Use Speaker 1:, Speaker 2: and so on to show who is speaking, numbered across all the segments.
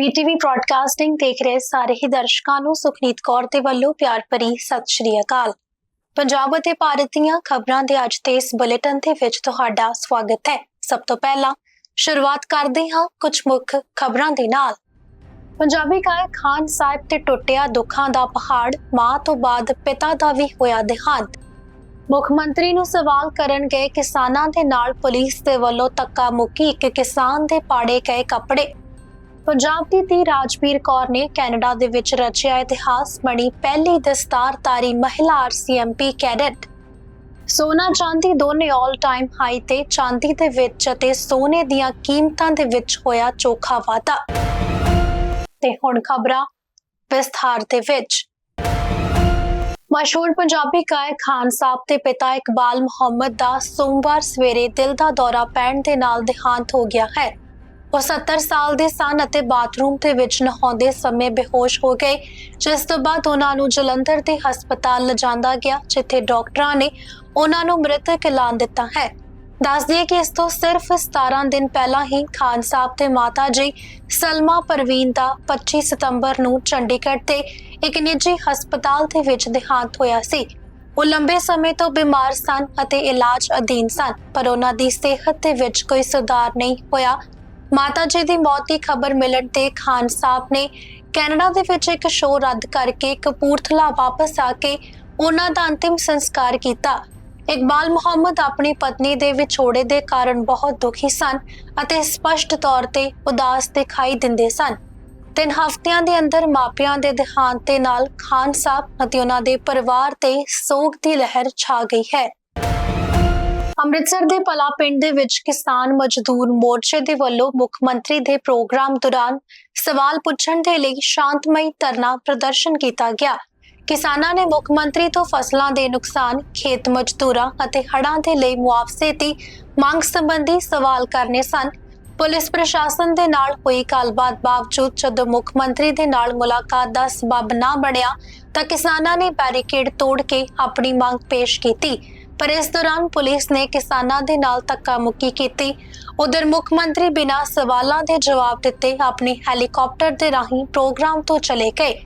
Speaker 1: ਬੀਟੀਵੀ broadcasting ਦੇਖ ਰਹੇ ਸਾਰੇ ਹੀ ਦਰਸ਼ਕਾਂ ਨੂੰ ਸੁਖਨੀਤ ਕੌਰ ਦੇ ਵੱਲੋਂ ਪਿਆਰ ਭਰੀ ਸਤਿ ਸ਼੍ਰੀ ਅਕਾਲ। ਪੰਜਾਬ ਅਤੇ ਭਾਰਤ ਦੀਆਂ ਖਬਰਾਂ ਦੇ ਅੱਜ ਦੇ ਇਸ ਬੁਲੇਟਿਨ ਦੇ ਵਿੱਚ ਤੁਹਾਡਾ ਸਵਾਗਤ ਹੈ। ਸਭ ਤੋਂ ਪਹਿਲਾਂ ਸ਼ੁਰੂਆਤ ਕਰਦੇ ਹਾਂ ਕੁਝ ਮੁੱਖ ਖਬਰਾਂ ਦੇ ਨਾਲ। ਪੰਜਾਬੀ ਗਾਇਕ ਖਾਨ ਸਾਹਿਬ ਤੇ ਟੁੱਟਿਆ ਦੁੱਖਾਂ ਦਾ ਪਹਾੜ ਮਾਂ ਤੋਂ ਬਾਅਦ ਪਿਤਾ ਦਾ ਵੀ ਹੋਇਆ ਦੇਹਾਂਤ। ਮੁੱਖ ਮੰਤਰੀ ਨੂੰ ਸਵਾਲ ਕਰਨ ਗਏ ਕਿਸਾਨਾਂ ਦੇ ਨਾਲ ਪੁਲਿਸ ਦੇ ਵੱਲੋਂ ਤੱਕਾ ਮੁੱਕੀ ਇੱਕ ਕਿਸਾਨ ਦੇ ਪਾੜੇ ਗਏ ਕੱਪੜੇ। ਪੰਜਾਬ ਦੀ ਧੀ ਰਾਜਵੀਰ ਕੌਰ ਨੇ ਕੈਨੇਡਾ ਦੇ ਵਿੱਚ ਰਚਿਆ ਇਤਿਹਾਸ ਬਣੀ ਪਹਿਲੀ ਦਸਤਾਰਧਾਰੀ ਮਹਿਲਾ ਆਰਸੀਐਮਪੀ ਕੈਡਟ। ਸੋਨਾ ਚਾਂਦੀ ਦੋਨੇ 올 ਟਾਈਮ ਹਾਈ ਤੇ ਚਾਂਦੀ ਦੇ ਵਿੱਚ ਅਤੇ ਸੋਨੇ ਦੀਆਂ ਕੀਮਤਾਂ ਦੇ ਵਿੱਚ ਹੋਇਆ ਚੋਖਾ ਵਾਧਾ। ਤੇ ਹੁਣ ਖਬਰਾਂ ਵਿਸਥਾਰ ਦੇ ਵਿੱਚ। ਮਸ਼ਹੂਰ ਪੰਜਾਬੀ ਗਾਇਕ ਖਾਨ ਸਾਹਿਬ ਦੇ ਪਿਤਾ ਇਕਬਾਲ ਮੁਹੰਮਦ ਦਾ ਸੋਮਵਾਰ ਸਵੇਰੇ ਦਿਲ ਦਾ ਦੌਰਾ ਪੈਣ ਦੇ ਨਾਲ ਦੇਹਾਂਤ ਹੋ ਗਿਆ ਹੈ। ਉਹ 70 ਸਾਲ ਦੇ ਸਨ ਅਤੇ ਬਾਥਰੂਮ ਦੇ ਵਿੱਚ ਨਹਾਉਂਦੇ ਸਮੇਂ ਬੇਹੋਸ਼ ਹੋ ਗਏ, ਜਿਸ ਤੋਂ ਬਾਅਦ ਉਹਨਾਂ ਨੂੰ ਜਲੰਧਰ ਦੇ ਹਸਪਤਾਲ ਲਿਜਾਂਦਾ ਗਿਆ, ਜਿੱਥੇ ਡਾਕਟਰਾਂ ਨੇ ਉਹਨਾਂ ਨੂੰ ਮ੍ਰਿਤਕ ਐਲਾਨ ਦਿੱਤਾ ਹੈ। ਦੱਸ ਦਈਏ ਕਿ ਇਸ ਤੋਂ ਸਿਰਫ 17 ਦਿਨ ਪਹਿਲਾਂ ਹੀ ਖਾਨ ਸਾਹਿਬ ਤੇ ਮਾਤਾ ਜੀ ਸਲਮਾ ਪਰਵੀਨ ਦਾ 25 ਸਤੰਬਰ ਨੂੰ ਚੰਡੀਗੜ੍ਹ ਤੇ ਇੱਕ ਨਿੱਜੀ ਹਸਪਤਾਲ ਦੇ ਵਿੱਚ ਦੇਹਾਂਤ ਹੋਇਆ ਸੀ। ਉਹ ਲੰਬੇ ਸਮੇਂ ਤੋਂ ਬਿਮਾਰ ਸਨ ਅਤੇ ਇਲਾਜ ਅਧੀਨ ਸਨ, ਪਰ ਉਹਨਾਂ ਦੀ ਸਿਹਤ ਦੇ ਵਿੱਚ ਕੋਈ ਸੁਧਾਰ ਨਹੀਂ ਹੋਇਆ ਮਾਤਾ ਜੀ ਦੀ ਮੌਤ ਦੀ ਖਬਰ ਮਿਲਣ ਤੇ ਖਾਨ ਸਾਹਿਬ ਨੇ ਕੈਨੇਡਾ ਦੇ ਵਿੱਚ ਇੱਕ ਸ਼ੋਅ ਰੱਦ ਕਰਕੇ ਕਪੂਰਥਲਾ ਵਾਪਸ ਆ ਕੇ ਉਹਨਾਂ ਦਾ ਅੰਤਿਮ ਸੰਸਕਾਰ ਕੀਤਾ। ਇਕਬਾਲ ਮੁਹੰਮਦ ਆਪਣੀ ਪਤਨੀ ਦੇ ਵਿਛੋੜੇ ਦੇ ਕਾਰਨ ਬਹੁਤ ਦੁਖੀ ਸਨ ਅਤੇ ਸਪਸ਼ਟ ਤੌਰ ਤੇ ਉਦਾਸ ਦਿਖਾਈ ਦਿੰਦੇ ਸਨ। ਤਿੰਨ ਹਫ਼ਤਿਆਂ ਦੇ ਅੰਦਰ ਮਾਪਿਆਂ ਦੇ ਦੇਹਾਂਤ ਦੇ ਨਾਲ ਖਾਨ ਸਾਹਿਬ ਅਤੇ ਉਹਨਾਂ ਦੇ ਪਰਿਵਾਰ ਤੇ ਸੋਗ ਦੀ ਲਹਿਰ ਛਾ ਗਈ ਹੈ। ਅੰਮ੍ਰਿਤਸਰ ਦੇ ਪਲਾ ਪਿੰਡ ਦੇ ਵਿੱਚ ਕਿਸਾਨ ਮਜ਼ਦੂਰ ਮੋਰਚੇ ਦੇ ਵੱਲੋਂ ਮੁੱਖ ਮੰਤਰੀ ਦੇ ਪ੍ਰੋਗਰਾਮ ਦੌਰਾਨ ਸਵਾਲ ਪੁੱਛਣ ਦੇ ਲਈ ਸ਼ਾਂਤਮਈ ਧਰਨਾ ਪ੍ਰਦਰਸ਼ਨ ਕੀਤਾ ਗਿਆ। ਕਿਸਾਨਾਂ ਨੇ ਮੁੱਖ ਮੰਤਰੀ ਤੋਂ ਫਸਲਾਂ ਦੇ ਨੁਕਸਾਨ, ਖੇਤ ਮਜ਼ਦੂਰਾਂ ਅਤੇ ਹੜ੍ਹਾਂ ਦੇ ਲਈ ਮੁਆਵਜ਼ੇ ਦੀ ਮੰਗ ਸੰਬੰਧੀ ਸਵਾਲ ਕਰਨੇ ਸਨ। ਪੁਲਿਸ ਪ੍ਰਸ਼ਾਸਨ ਦੇ ਨਾਲ ਹੋਈ ਗੱਲਬਾਤ ਬਾਵਜੂਦ ਜਦੋਂ ਮੁੱਖ ਮੰਤਰੀ ਦੇ ਨਾਲ ਮੁਲਾਕਾਤ ਦਾ ਸਬਬ ਨਾ ਬਣਿਆ ਤਾਂ ਕਿਸਾਨਾਂ ਨੇ ਬੈਰੀਕੇਡ ਤੋੜ ਕੇ ਆਪਣੀ ਮੰਗ ਪੇਸ਼ ਕੀਤੀ। ਪਰ ਇਸ ਦੌਰਾਨ ਪੁਲਿਸ ਨੇ ਕਿਸਾਨਾਂ ਦੇ ਨਾਲ ਧੱਕਾ ਮੁੱਕੀ ਕੀਤੀ। ਉਧਰ ਮੁੱਖ ਮੰਤਰੀ ਬਿਨਾਂ ਸਵਾਲਾਂ ਦੇ ਜਵਾਬ ਦਿੱਤੇ ਆਪਣੇ ਹੈਲੀਕਾਪਟਰ ਦੇ ਰਾਹੀਂ ਪ੍ਰੋਗਰਾਮ ਤੋਂ ਚਲੇ ਗਏ।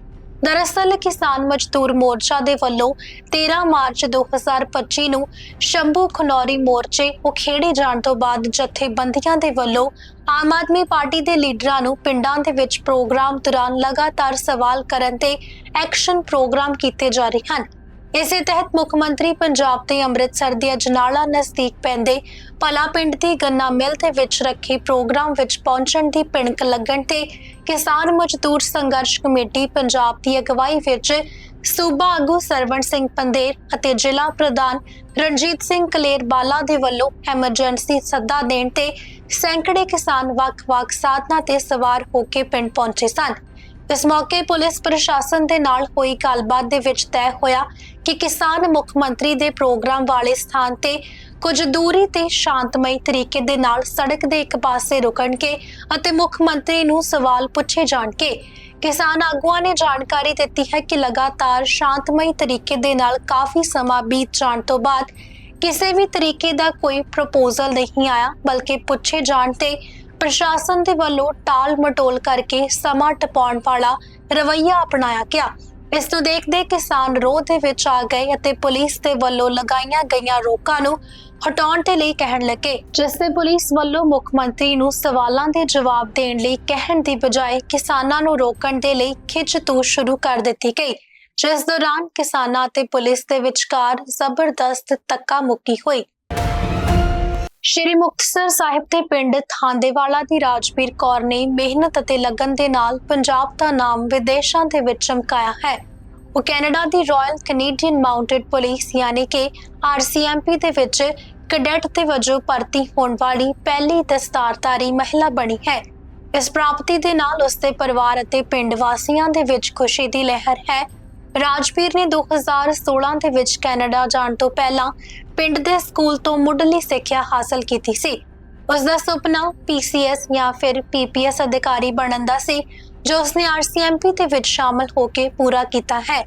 Speaker 1: ਦਰਅਸਲ ਕਿਸਾਨ ਮਜ਼ਦੂਰ ਮੋਰਚਾ ਦੇ ਵੱਲੋਂ 13 ਮਾਰਚ 2025 ਨੂੰ ਸ਼ੰਭੂ ਖਨੌਰੀ ਮੋਰਚੇ ਉਖੇੜੇ ਜਾਣ ਤੋਂ ਬਾਅਦ ਜਥੇਬੰਦੀਆਂ ਦੇ ਵੱਲੋਂ ਆਮ ਆਦਮੀ ਪਾਰਟੀ ਦੇ ਲੀਡਰਾਂ ਨੂੰ ਪਿੰਡਾਂ ਦੇ ਵਿੱਚ ਪ੍ਰੋਗਰਾਮ ਦੌਰਾਨ ਲਗਾਤਾਰ ਸਵਾਲ ਕਰਨ ਤੇ ਐਕਸ਼ਨ ਪ੍ਰੋਗਰਾਮ ਕੀਤੇ ਜਾ ਰਹੇ ਹਨ। ਇਸੇ ਤਹਿਤ ਮੁੱਖ ਮੰਤਰੀ ਪੰਜਾਬ ਤੇ ਅੰਮ੍ਰਿਤਸਰ ਦੇ ਅਜਨਾਲਾ ਨਜ਼ਦੀਕ ਪੈਂਦੇ ਪਲਾ ਪਿੰਡ ਦੀ ਗੰਨਾ ਮਿਲ ਦੇ ਵਿੱਚ ਰੱਖੇ ਪ੍ਰੋਗਰਾਮ ਵਿੱਚ ਪਹੁੰਚਣ ਦੀ ਪਿਣਕ ਲੱਗਣ ਤੇ ਕਿਸਾਨ ਮਜ਼ਦੂਰ ਸੰਘਰਸ਼ ਕਮੇਟੀ ਪੰਜਾਬ ਦੀ ਅਗਵਾਈ ਵਿੱਚ ਸੂਬਾ ਆਗੂ ਸਰਵਣ ਸਿੰਘ ਪੰਦੇਰ ਅਤੇ ਜ਼ਿਲ੍ਹਾ ਪ੍ਰਧਾਨ ਰਣਜੀਤ ਸਿੰਘ ਕਲੇਰਬਾਲਾ ਦੇ ਵੱਲੋਂ ਐਮਰਜੈਂਸੀ ਸੱਦਾ ਦੇਣ ਤੇ ਸੈਂਕੜੇ ਕਿਸਾਨ ਵੱਖ-ਵੱਖ ਸਾਧਨਾਂ ਤੇ ਸਵਾਰ ਹੋ ਕੇ ਪਿੰਡ ਪਹੁੰਚੇ ਸਨ। ਇਸ ਮੌਕੇ ਪੁਲਿਸ ਪ੍ਰਸ਼ਾਸਨ ਦੇ ਨਾਲ ਹੋਈ ਗੱਲਬਾਤ ਦੇ ਵਿੱਚ ਤੈਅ ਹੋਇਆ ਕਿ ਕਿਸਾਨ ਮੁੱਖ ਮੰਤਰੀ ਦੇ ਪ੍ਰੋਗਰਾਮ ਵਾਲੇ ਸਥਾਨ ਤੇ ਕੁਝ ਦੂਰੀ ਤੇ ਸ਼ਾਂਤਮਈ ਤਰੀਕੇ ਦੇ ਨਾਲ ਸੜਕ ਦੇ ਇੱਕ ਪਾਸੇ ਰੁਕਣਗੇ ਅਤੇ ਮੁੱਖ ਮੰਤਰੀ ਨੂੰ ਸਵਾਲ ਪੁੱਛੇ ਜਾਣਗੇ। ਕਿਸਾਨ ਆਗੂਆਂ ਨੇ ਜਾਣਕਾਰੀ ਦਿੱਤੀ ਹੈ ਕਿ ਲਗਾਤਾਰ ਸ਼ਾਂਤਮਈ ਤਰੀਕੇ ਦੇ ਨਾਲ ਕਾਫੀ ਸਮਾਂ ਬੀਤ ਜਾਣ ਤੋਂ ਬਾਅਦ ਕਿਸੇ ਵੀ ਤਰੀਕੇ ਦਾ ਕੋਈ ਪ੍ਰਪੋਜ਼ਲ ਨਹੀਂ ਆਇਆ, ਬਲਕਿ ਪੁੱਛੇ ਜਾਣ ਤੇ ਪ੍ਰਸ਼ਾਸਨ ਦੇ ਵੱਲੋਂ ਟਾਲ ਮਟੋਲ ਕਰਕੇ ਸਮਾਂ ਟਪਾਉਣ ਵਾਲਾ ਰਵੱਈਆ ਅਪਣਾਇਆ ਗਿਆ। ਇਸ ਨੂੰ ਦੇਖਦੇ ਕਿਸਾਨ ਰੋਹ ਦੇ ਵਿੱਚ ਆ ਗਏ ਅਤੇ ਪੁਲਿਸ ਦੇ ਵੱਲੋਂ ਲਗਾਈਆਂ ਗਈਆਂ ਰੋਕਾਂ ਨੂੰ ਹਟਾਉਣ ਦੇ ਲਈ ਕਹਿਣ ਲੱਗੇ। ਜਿਸ ਤੇ ਪੁਲਿਸ ਵੱਲੋਂ ਮੁੱਖ ਮੰਤਰੀ ਨੂੰ ਸਵਾਲਾਂ ਦੇ ਜਵਾਬ ਦੇਣ ਲਈ ਕਹਿਣ ਦੀ ਬਜਾਏ ਕਿਸਾਨਾਂ ਨੂੰ ਰੋਕਣ ਦੇ ਲਈ ਖਿੱਚ-ਤੂ ਸ਼ੁਰੂ ਕਰ ਦਿੱਤੀ ਗਈ। ਜਿਸ ਦੌਰਾਨ ਕਿਸਾਨਾਂ ਅਤੇ ਪੁਲਿਸ ਦੇ ਵਿਚਕਾਰ ਜ਼ਬਰਦਸਤ ਤੱਕਾ ਮੁੱਕੀ ਹੋਈ। ਸ਼੍ਰੀ ਮੁਕਤਸਰ ਸਾਹਿਬ ਦੇ ਪਿੰਡ ਥਾਂਦੇਵਾਲਾ ਦੀ ਰਾਜਵੀਰ ਕੌਰ ਨੇ ਮਿਹਨਤ ਅਤੇ ਲਗਨ ਦੇ ਨਾਲ ਪੰਜਾਬ ਦਾ ਨਾਮ ਵਿਦੇਸ਼ਾਂ ਦੇ ਵਿੱਚ ਚਮਕਾਇਆ ਹੈ। ਉਹ ਕੈਨੇਡਾ ਦੀ ਰਾਇਲ ਕੈਨੇਡੀਅਨ ਮਾਊਂਟਡ ਪੁਲਿਸ ਯਾਨੀ ਕਿ ਆਰਸੀਐਮਪੀ ਦੇ ਵਿੱਚ ਕੈਡਟ ਦੇ ਵਜੋਂ ਭਰਤੀ ਹੋਣ ਵਾਲੀ ਪਹਿਲੀ ਦਸਤਾਰਧਾਰੀ ਮਹਿਲਾ ਬਣੀ ਹੈ। ਇਸ ਪ੍ਰਾਪਤੀ ਦੇ ਨਾਲ ਉਸਦੇ ਪਰਿਵਾਰ ਅਤੇ ਪਿੰਡ ਵਾਸੀਆਂ ਦੇ ਵਿੱਚ ਖੁਸ਼ੀ ਦੀ ਲਹਿਰ ਹੈ। ਰਾਜਵੀਰ ਨੇ 2016 ਦੇ ਵਿੱਚ ਕੈਨੇਡਾ ਜਾਣ ਤੋਂ ਪਹਿਲਾਂ ਪਿੰਡ ਦੇ ਸਕੂਲ ਤੋਂ ਮੁੱਢਲੀ ਸਿੱਖਿਆ ਹਾਸਲ ਕੀਤੀ ਸੀ। ਉਸ ਦਾ ਸੁਪਨਾ ਪੀਸੀਐਸ ਜਾਂ ਫਿਰ ਪੀਪੀਐਸ ਅਧਿਕਾਰੀ ਬਣਨ ਦਾ ਸੀ, ਜੋ ਉਸਨੇ ਆਰਸੀਐਮਪੀ ਦੇ ਵਿੱਚ ਸ਼ਾਮਲ ਹੋ ਕੇ ਪੂਰਾ ਕੀਤਾ ਹੈ।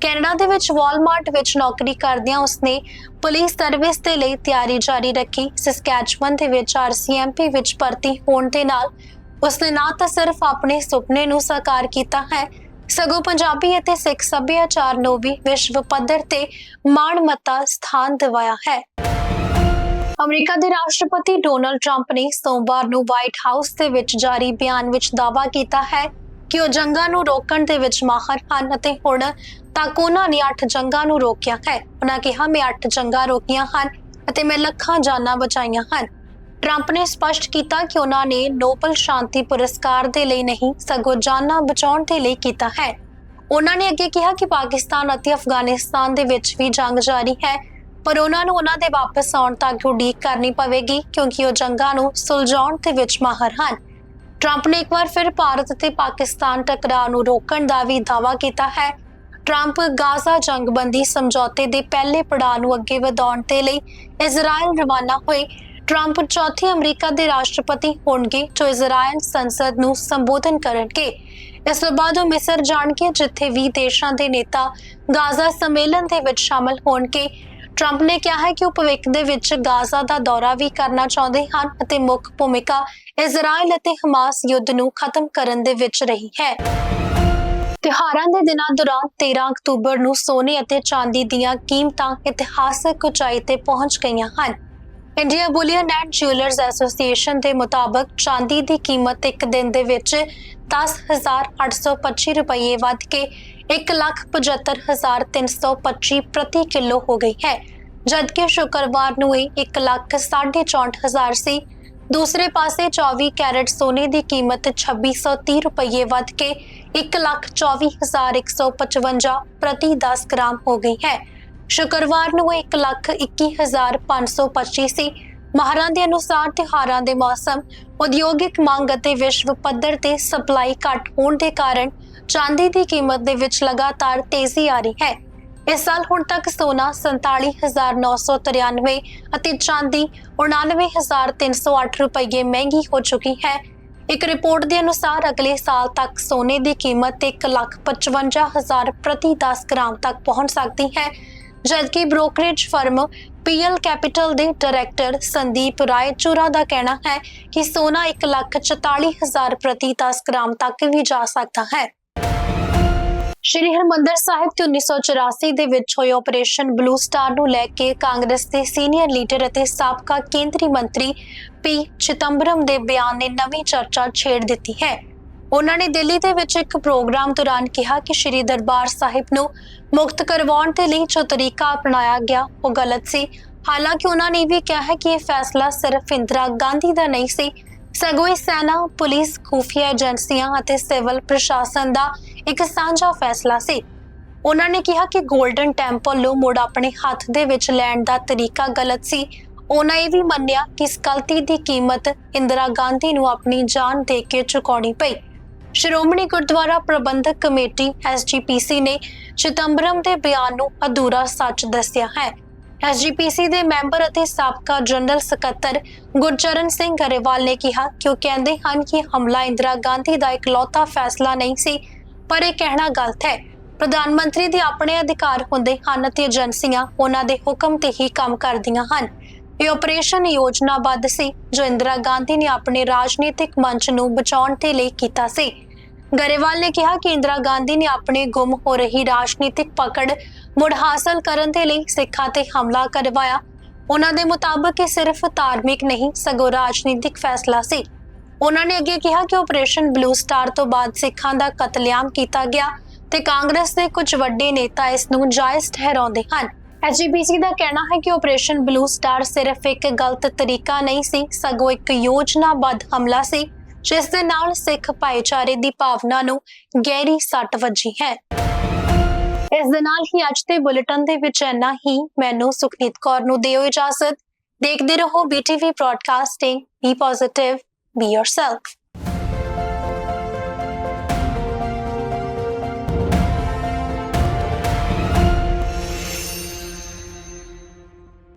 Speaker 1: ਕੈਨੇਡਾ ਦੇ ਵਿੱਚ ਵਾਲਮਾਰਟ ਵਿੱਚ ਨੌਕਰੀ ਕਰਦਿਆਂ ਉਸਨੇ ਪੁਲਿਸ ਸਰਵਿਸ ਦੇ ਲਈ ਤਿਆਰੀ ਜਾਰੀ ਰੱਖੀ। ਸਸਕੈਚਵਨ ਦੇ ਵਿੱਚ ਆਰਸੀਐਮਪੀ ਵਿੱਚ ਭਰਤੀ ਹੋਣ ਦੇ ਨਾਲ ਉਸਨੇ ਨਾ ਤਾਂ ਸਿਰਫ ਆਪਣੇ ਸੁਪਨੇ ਨੂੰ ਸਾਕਾਰ ਕੀਤਾ ਹੈ ਸਗੋਂ ਪੰਜਾਬੀ ਅਤੇ ਸਿੱਖ ਸੱਭਿਆਚਾਰ ਨੂੰ ਵੀ ਵਿਸ਼ਵ ਪੱਧਰ ਤੇ ਮਾਣਮੱਤਾ ਸਥਾਨ ਦਿਵਾਇਆ ਹੈ। ਅਮਰੀਕਾ ਦੇ ਰਾਸ਼ਟਰਪਤੀ ਡੋਨਲਡ ਟਰੰਪ ਨੇ ਸੋਮਵਾਰ ਨੂੰ ਵਾਈਟ ਹਾਊਸ ਦੇ ਵਿੱਚ ਜਾਰੀ ਬਿਆਨ ਵਿੱਚ ਦਾਅਵਾ ਕੀਤਾ ਹੈ ਕਿ ਉਹ ਜੰਗਾਂ ਨੂੰ ਰੋਕਣ ਦੇ ਵਿੱਚ ਮਾਹਰ ਹਨ ਅਤੇ ਹੁਣ ਤੱਕ ਉਹਨਾਂ ਨੇ 8 ਜੰਗਾਂ ਨੂੰ ਰੋਕਿਆ ਹੈ। ਉਹਨਾਂ ਕਿਹਾ, ਮੈਂ 8 ਜੰਗਾਂ ਰੋਕੀਆਂ ਹਨ ਅਤੇ ਮੈਂ ਲੱਖਾਂ ਜਾਨਾਂ ਬਚਾਈਆਂ ਹਨ। ਟਰੰਪ ਨੇ ਸਪਸ਼ਟ ਕੀਤਾ ਕਿ ਉਹਨਾਂ ਨੇ ਨੋਬਲ ਸ਼ਾਂਤੀ ਪੁਰਸਕਾਰ ਦੇ ਲਈ ਨਹੀਂ, ਸਗੋਂ ਜਾਨਾਂ ਬਚਾਉਣ ਦੇ ਲਈ ਕੀਤਾ ਹੈ। ਉਹਨਾਂ ਨੇ ਅੱਗੇ ਕਿਹਾ ਕਿ ਪਾਕਿਸਤਾਨ ਅਤੇ ਅਫਗਾਨਿਸਤਾਨ ਦੇ ਵਿੱਚ ਵੀ ਜੰਗ ਜਾਰੀ ਹੈ, ਪਰ ਉਹਨਾਂ ਨੂੰ ਉਹਨਾਂ ਦੇ ਵਾਪਸ ਆਉਣ ਤੱਕ ਉਡੀਕ ਕਰਨੀ ਪਵੇਗੀ, ਕਿਉਂਕਿ ਉਹ ਜੰਗਾਂ ਨੂੰ ਸੁਲਝਾਉਣ ਦੇ ਵਿੱਚ ਮਾਹਰ ਹਨ। ਟਰੰਪ ਨੇ ਇੱਕ ਵਾਰ ਫਿਰ ਭਾਰਤ ਅਤੇ ਪਾਕਿਸਤਾਨ ਟਕਰਾਅ ਨੂੰ ਰੋਕਣ ਦਾ ਵੀ ਦਾਅਵਾ ਕੀਤਾ ਹੈ। ਟਰੰਪ ਗਾਜ਼ਾ ਜੰਗਬੰਦੀ ਸਮਝੌਤੇ ਦੇ ਪਹਿਲੇ ਪੜਾਅ ਨੂੰ ਅੱਗੇ ਵਧਾਉਣ ਦੇ ਲਈ ਇਜ਼ਰਾਈਲ ਰਵਾਨਾ ਹੋਏ। ਟਰੰਪ ਚੌਥੀ ਅਮਰੀਕਾ ਦੇ ਰਾਸ਼ਟਰਪਤੀ ਹੋਣਗੇ, ਜੋ ਇਜ਼ਰਾਈਲ ਸੰਸਦ ਨੂੰ ਸੰਬੋਧਨ ਕਰਨਗੇ। ਇਸ ਤੋਂ ਬਾਅਦ ਉਹ ਮਿਸਰ ਜਾਣਗੇ, ਜਿੱਥੇ ਵੀ ਦੇਸ਼ਾਂ ਦੇ ਨੇਤਾ ਗਾਜ਼ਾ ਸੰਮੇਲਨ ਦੇ ਵਿੱਚ ਸ਼ਾਮਲ ਹੋਣਗੇ। ਟਰੰਪ ਨੇ ਕਿਹਾ ਹੈ ਕਿ ਉਹ ਭਵਿੱਖ ਦੇ ਵਿੱਚ ਗਾਜ਼ਾ ਦਾ ਦੌਰਾ ਵੀ ਕਰਨਾ ਚਾਹੁੰਦੇ ਹਨ ਅਤੇ ਮੁੱਖ ਭੂਮਿਕਾ ਇਜ਼ਰਾਈਲ ਅਤੇ ਹਮਾਸ ਯੁੱਧ ਨੂੰ ਖਤਮ ਕਰਨ ਦੇ ਵਿੱਚ ਰਹੀ ਹੈ। ਤਿਉਹਾਰਾਂ ਦੇ ਦਿਨਾਂ ਦੌਰਾਨ 13 ਅਕਤੂਬਰ ਨੂੰ ਸੋਨੇ ਅਤੇ ਚਾਂਦੀ ਦੀਆਂ ਕੀਮਤਾਂ ਇਤਿਹਾਸਕ ਉਚਾਈ ਤੇ ਪਹੁੰਚ ਗਈਆਂ ਹਨ। India bullion and jewellers association ਦੇ ਮੁਤਾਬਕ ਚਾਂਦੀ ਦੀ ਕੀਮਤ ਇੱਕ ਦਿਨ ਦੇ ਵਿੱਚ 10825 ਰੁਪਏ ਵੱਧ ਕੇ 175325 ਪ੍ਰਤੀ ਕਿਲੋ ਹੋ ਗਈ ਹੈ। ਜਦਕਿ ਸ਼ੁੱਕਰਵਾਰ ਨੂੰ ਇਹ 164000 ਸੀ। ਦੂਸਰੇ ਪਾਸੇ 24 ਕੈਰਟ ਸੋਨੇ ਦੀ ਕੀਮਤ 2630 ਰੁਪਏ ਵੱਧ ਕੇ 124155 ਪ੍ਰਤੀ 10 ਗ੍ਰਾਮ ਹੋ ਗਈ ਹੈ। ਸ਼ੁੱਕਰਵਾਰ ਨੂੰ ਇਹ 121525 ਸੀ ਮਾਹਰਾਂ ਦੇ ਅਨੁਸਾਰ ਤਿਉਹਾਰਾਂ ਦੇ ਮੌਸਮ, ਉਦਯੋਗਿਕ ਮੰਗ ਅਤੇ ਵਿਸ਼ਵ ਪੱਧਰ ਤੇ ਸਪਲਾਈ ਘੱਟ ਹੋਣ ਦੇ ਕਾਰਨ ਚਾਂਦੀ ਦੀ ਕੀਮਤ ਦੇ ਵਿੱਚ ਲਗਾਤਾਰ ਤੇਜ਼ੀ ਆ ਰਹੀ ਹੈ। ਇਸ ਸਾਲ ਹੁਣ ਤੱਕ ਸੋਨਾ 47993 ਅਤੇ ਚਾਂਦੀ 49308 ਰੁਪਏ ਮਹਿੰਗੀ ਹੋ ਚੁੱਕੀ ਹੈ। ਇੱਕ ਰਿਪੋਰਟ ਦੇ ਅਨੁਸਾਰ ਅਗਲੇ ਸਾਲ ਤੱਕ ਸੋਨੇ ਦੀ ਕੀਮਤ 155000 ਪ੍ਰਤੀ 10 ਗ੍ਰਾਮ ਤੱਕ ਪਹੁੰਚ ਸਕਦੀ ਹੈ। ਜਦਕਿ ਬ੍ਰੋਕਰੇਜ ਫਰਮ ਪੀਐਲ ਕੈਪੀਟਲ ਦੇ ਡਾਇਰੈਕਟਰ ਸੰਦੀਪ ਰਾਏਚੂਰਾ ਦਾ ਕਹਿਣਾ ਹੈ ਕਿ ਸੋਨਾ 144000 ਪ੍ਰਤੀ 10 ਗ੍ਰਾਮ ਤੱਕ ਵੀ ਜਾ ਸਕਦਾ ਹੈ। ਸ਼੍ਰੀ ਹਰਮੰਦਰ ਸਾਹਿਬ ਤੇ 1984 ਦੇ ਵਿੱਚ ਹੋਏ ਆਪਰੇਸ਼ਨ ਬਲੂ ਸਟਾਰ ਨੂੰ ਲੈ ਕੇ ਕਾਂਗਰਸ ਦੇ ਸੀਨੀਅਰ ਲੀਡਰ ਅਤੇ ਸਾਬਕਾ ਕੇਂਦਰੀ ਮੰਤਰੀ ਪੀ ਚਿਦੰਬਰਮ ਦੇ ਬਿਆਨ ਨੇ ਨਵੀਂ ਚਰਚਾ ਛੇੜ ਦਿੱਤੀ ਹੈ। ਉਹਨਾਂ ਨੇ ਦਿੱਲੀ ਦੇ ਵਿੱਚ ਇੱਕ ਪ੍ਰੋਗਰਾਮ ਦੌਰਾਨ ਕਿਹਾ ਕਿ ਸ਼੍ਰੀ ਦਰਬਾਰ ਸਾਹਿਬ ਨੂੰ ਮੁਕਤ ਕਰਵਾਉਣ ਦੇ ਲਈ ਜੋ ਤਰੀਕਾ ਅਪਣਾਇਆ ਗਿਆ, ਉਹ ਗਲਤ ਸੀ। ਹਾਲਾਂਕਿ ਉਹਨਾਂ ਨੇ ਵੀ ਕਿਹਾ ਹੈ ਕਿ ਇਹ ਫੈਸਲਾ ਸਿਰਫ ਇੰਦਰਾ ਗਾਂਧੀ ਦਾ ਨਹੀਂ ਸੀ। ਸਗੋਂ ਇਹ ਸੈਨਾ, ਪੁਲਿਸ, ਖੂਫੀਆ ਏਜੰਸੀਆਂ ਅਤੇ ਸਿਵਲ ਪ੍ਰਸ਼ਾਸਨ ਦਾ ਇੱਕ ਸਾਂਝਾ ਫੈਸਲਾ ਸੀ। ਉਹਨਾਂ ਨੇ ਕਿਹਾ ਕਿ 골ਡਨ ਟੈਂਪਲ ਨੂੰ ਮੁੜ ਆਪਣੇ ਹੱਥ ਦੇ ਵਿੱਚ ਲੈਣ ਦਾ ਤਰੀਕਾ ਗਲਤ ਸੀ। ਉਹਨਾਂ ਇਹ ਵੀ ਮੰਨਿਆ ਕਿ ਇਸ ਗਲਤੀ ਦੀ ਕੀਮਤ ਇੰਦਰਾ ਗਾਂਧੀ ਨੂੰ ਆਪਣੀ ਜਾਨ ਦੇ ਕੇ ਚੁਕਾਉਣੀ ਪਈ। ਸ਼੍ਰੋਮਣੀ ਗੁਰਦੁਆਰਾ ਪ੍ਰਬੰਧਕ ਕਮੇਟੀ ਐਸਜੀਪੀਸੀ ਨੇ ਚਿਦੰਬਰਮ ਦੇ ਬਿਆਨ ਨੂੰ ਅਧੂਰਾ ਸੱਚ ਦੱਸਿਆ ਹੈ। ਐਸਜੀਪੀਸੀ ਦੇ ਮੈਂਬਰ ਅਤੇ ਸਾਬਕਾ ਜਨਰਲ ਸਕੱਤਰ ਗੁਰਚਰਨ ਸਿੰਘ ਗਰੇਵਾਲ ਨੇ ਕਿਹਾ ਕਿ ਉਹ ਕਹਿੰਦੇ ਹਨ ਕਿ ਹਮਲਾ ਇੰਦਰਾ ਗਾਂਧੀ ਦਾ ਇਕਲੌਤਾ ਫੈਸਲਾ ਨਹੀਂ ਸੀ, ਪਰ ਇਹ ਕਹਿਣਾ ਗਲਤ ਹੈ। ਪ੍ਰਧਾਨ ਮੰਤਰੀ ਦੇ ਆਪਣੇ ਅਧਿਕਾਰ ਹੁੰਦੇ ਹਨ ਅਤੇ ਏਜੰਸੀਆਂ ਉਹਨਾਂ ਦੇ ਹੁਕਮ ਤੇ ਹੀ ਕੰਮ ਕਰਦੀਆਂ ਹਨ। ਇਹ ਆਪਰੇਸ਼ਨ ਯੋਜਨਾਬੱਧ ਸੀ। ਜੋ ਇੰਦਰਾ ਗਾਂਧੀ ਨੇ ਆਪਣੇ ਰਾਜਨੀਤਿਕ ਮੰਚ ਨੂੰ ਬਚਾਉਣ ਦੇ ਲਈ ਕੀਤਾ ਸੀ। ਗਰੇਵਾਲ ਨੇ ਕਿਹਾ ਕਿ ਇੰਦਰਾ ਗਾਂਧੀ ਨੇ ਆਪਣੇ ਗੁੰਮ ਹੋ ਰਹੀ ਰਾਜਨੀਤਿਕ ਪਕੜ ਮੁੜ ਹਾਸਲ ਕਰਨ ਦੇ ਲਈ ਸਿੱਖਾਂ ਤੇ ਹਮਲਾ ਕਰਵਾਇਆ। ਉਹਨਾਂ ਦੇ ਮੁਤਾਬਕ ਇਹ ਸਿਰਫ ਧਾਰਮਿਕ ਨਹੀਂ, ਸਗੋਂ ਰਾਜਨੀਤਿਕ ਫੈਸਲਾ ਸੀ। ਉਹਨਾਂ ਨੇ ਅੱਗੇ ਕਿਹਾ ਕਿ ਆਪਰੇਸ਼ਨ ਬਲੂ ਸਟਾਰ ਤੋਂ ਬਾਅਦ ਸਿੱਖਾਂ ਦਾ ਕਤਲੇਆਮ ਕੀਤਾ ਗਿਆ ਤੇ ਕਾਂਗਰਸ ਦੇ ਕੁਝ ਵੱਡੇ ਨੇਤਾ ਇਸ ਨੂੰ ਜਾਇਜ਼ ਠਹਿਰਾਉਂਦੇ ਹਨ। ਐਸਜੀਪੀਸੀ ਦਾ ਕਹਿਣਾ ਹੈ ਕਿ ਆਪਰੇਸ਼ਨ ਬਲੂ ਸਟਾਰ ਸਿਰਫ ਇੱਕ ਗਲਤ ਤਰੀਕਾ ਨਹੀਂ ਸੀ, ਸਗੋਂ ਇੱਕ ਯੋਜਨਾਬੱਧ ਹਮਲਾ ਸੀ, ਜਿਸ ਦੇ ਨਾਲ ਸਿੱਖ ਭਾਈਚਾਰੇ ਦੀ ਭਾਵਨਾ ਨੂੰ ਗਹਿਰੀ ਸੱਟ ਵੱਜੀ ਹੈ। ਇਸ ਦੇ ਨਾਲ ਹੀ ਅੱਜ ਦੇ ਬੁਲੇਟਿਨ ਦੇ ਵਿੱਚ ਇੰਨਾ ਹੀ। ਮੈਨੂੰ ਸੁਖਨੀਤ ਕੌਰ ਨੂੰ ਦਿਓ ਇਜਾਜ਼ਤ। ਦੇਖਦੇ ਰਹੋ BTV broadcasting, be positive, be yourself